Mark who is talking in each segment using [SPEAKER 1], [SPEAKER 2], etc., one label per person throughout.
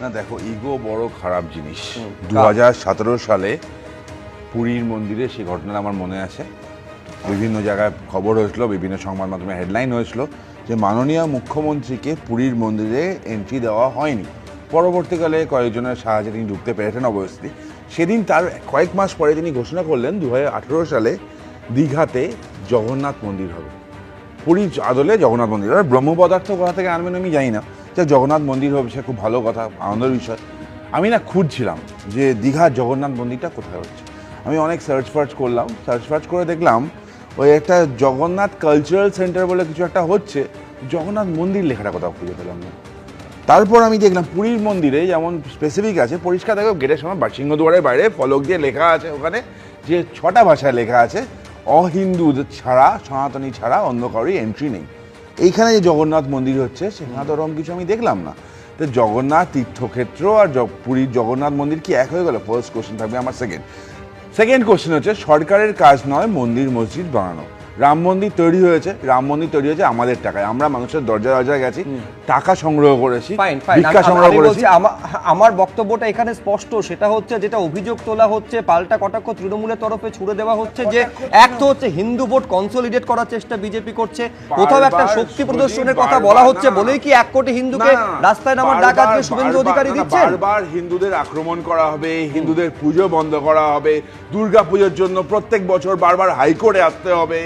[SPEAKER 1] না দেখো ইগো বড় খারাপ জিনিস। দু হাজার সতেরো সালে পুরীর মন্দিরে সেই ঘটনাটা আমার মনে আছে। বিভিন্ন জায়গায় খবর হয়েছিল বিভিন্ন সংবাদ মাধ্যমে হেডলাইন হয়েছিল যে মাননীয় মুখ্যমন্ত্রীকে পুরীর মন্দিরে এন্ট্রি দেওয়া হয়নি। পরবর্তীকালে কয়েকজনের সাহায্যে তিনি ঢুকতে পেরেছেন অবশ্যই সেদিন তার কয়েক মাস পরে তিনি ঘোষণা করলেন দু হাজার আঠারো সালে দীঘাতে জগন্নাথ মন্দির হবে। পুরীর আদলে জগন্নাথ মন্দির। আর ব্রহ্ম পদার্থ কোথা থেকে আনবেন আমি জানি না। যে জগন্নাথ মন্দির হবে, সে খুব ভালো কথা, আনন্দের বিষয়। আমি না খুঁজছিলাম যে দীঘার জগন্নাথ মন্দিরটা কোথায় হচ্ছে। আমি অনেক সার্চ ফার্চ করলাম সার্চ ফার্চ করে দেখলাম ওই একটা জগন্নাথ কালচারাল সেন্টার বলে কিছু একটা হচ্ছে, জগন্নাথ মন্দির লেখাটা কোথাও খুঁজে পেলাম না। তারপর আমি দেখলাম পুরীর মন্দিরে যেমন স্পেসিফিক আছে, পরিষ্কার দেখো, গেটের সময় বা সিংহদুয়ারের বাইরে, ফলক দিয়ে লেখা আছে ওখানে যে ছটা ভাষায় লেখা আছে, অহিন্দু ছাড়া, সনাতনী ছাড়া অন্য এন্ট্রি নেই। এইখানে যে জগন্নাথ মন্দির হচ্ছে, সেখানে তো ওরকম কিছু আমি দেখলাম না। তো জগন্নাথ তীর্থক্ষেত্র আর পুরীর জগন্নাথ মন্দির কি এক হয়ে গেল? ফার্স্ট কোশ্চেন থাকবে আমার সেকেন্ড সেকেন্ড কোশ্চেন হচ্ছে, সরকারের কাজ নয় মন্দির মসজিদ বানানো। রাম মন্দির তৈরি হয়েছে রাম মন্দির তৈরি হয়েছে আমাদের টাকায়। আমরা মানুষের দরজা দরজায় গেছি টাকা সংগ্রহ করেছি ভিক্ষা সংগ্রহ করেছি।
[SPEAKER 2] আমার বক্তব্যটা এখানে স্পষ্ট। সেটা হচ্ছে যেটা অভিযোগ তোলা হচ্ছে পাল্টা কটাক্ষ তৃণমূলের তরফে ছুড়ে দেওয়া হচ্ছে যে এক তো হচ্ছে হিন্দু ভোট কনসলিডেট করার চেষ্টা বিজেপি করছে কোথাও একটা শক্তি
[SPEAKER 1] শুনি,
[SPEAKER 2] প্রদর্শনের কথা বলা হচ্ছে বলেই কি এক কোটি হিন্দুকে রাস্তায় নামার ডাক আজকে শুভেন্দু অধিকারী
[SPEAKER 1] না, বারবার হিন্দুদের আক্রমণ করা হবে হিন্দুদের পুজো বন্ধ করা হবে দুর্গা পুজোর জন্য প্রত্যেক বছর বারবার হাইকোর্টে আসতে হবে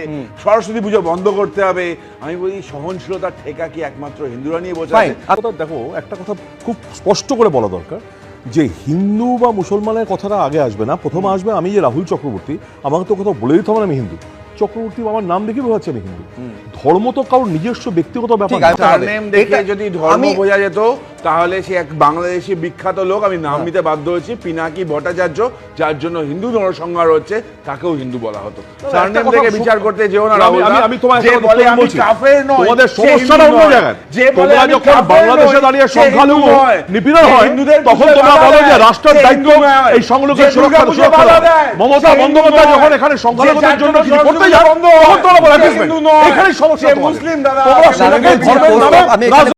[SPEAKER 1] সরস্বতী পুজো বন্ধ করতে হবে। আমি বলি সহনশীলতার ঠেকা কি একমাত্র হিন্দুরা নিয়ে?
[SPEAKER 3] আর কথা দেখো একটা কথা খুব স্পষ্ট করে বলা দরকার যে হিন্দু বা মুসলমানের কথাটা আগে আসবে না। প্রথম আসবে আমি যে রাহুল চক্রবর্তী আমাকে তো কোথাও বলে দিতে হবে না আমি হিন্দু। চক্রবর্তী আমার নাম দেখে বোঝাচ্ছে আমি হিন্দু। ধর্ম তো কারোর নিজস্ব ব্যক্তিগত ব্যাপার
[SPEAKER 1] যদি ধর্ম বোঝা যেত তাহলে সে এক বাংলাদেশি বিখ্যাত লোক আমি নাম নিতে বাধ্য হয়েছি পিনাকি ভট্টাচার্য যার জন্য হিন্দু জনসংহার হচ্ছে তাকেও হিন্দু বলা হতো। সারনেম
[SPEAKER 3] সু-
[SPEAKER 1] বিচার করতে যেও না রাহুল
[SPEAKER 3] আমি-। তোমায়
[SPEAKER 1] যে বলে আমি কাফের নই
[SPEAKER 3] তোমাদের সমস্যাটা অন্য জায়গায়।
[SPEAKER 1] যে বলে আমি
[SPEAKER 3] যখন বাংলাদেশে দাঁড়িয়ে সংখ্যালঘু নিপীড়ন হয়,
[SPEAKER 1] হিন্দুদের
[SPEAKER 3] তখন তোমরা বলো যে রাষ্ট্রের দায়িত্ব এই সংখ্যালঘুদের সুরক্ষা সুরক্ষা মমতা বন্দ্যোপাধ্যায় যখন এখানে সংখ্যালঘুদের জন্য কিছু করতে যান তখন তোমরা বলো। এখানেই সমস্যা
[SPEAKER 1] মুসলিম দাদা।
[SPEAKER 3] তোমরা সেটাকে ধর্মের নামে
[SPEAKER 2] এখানে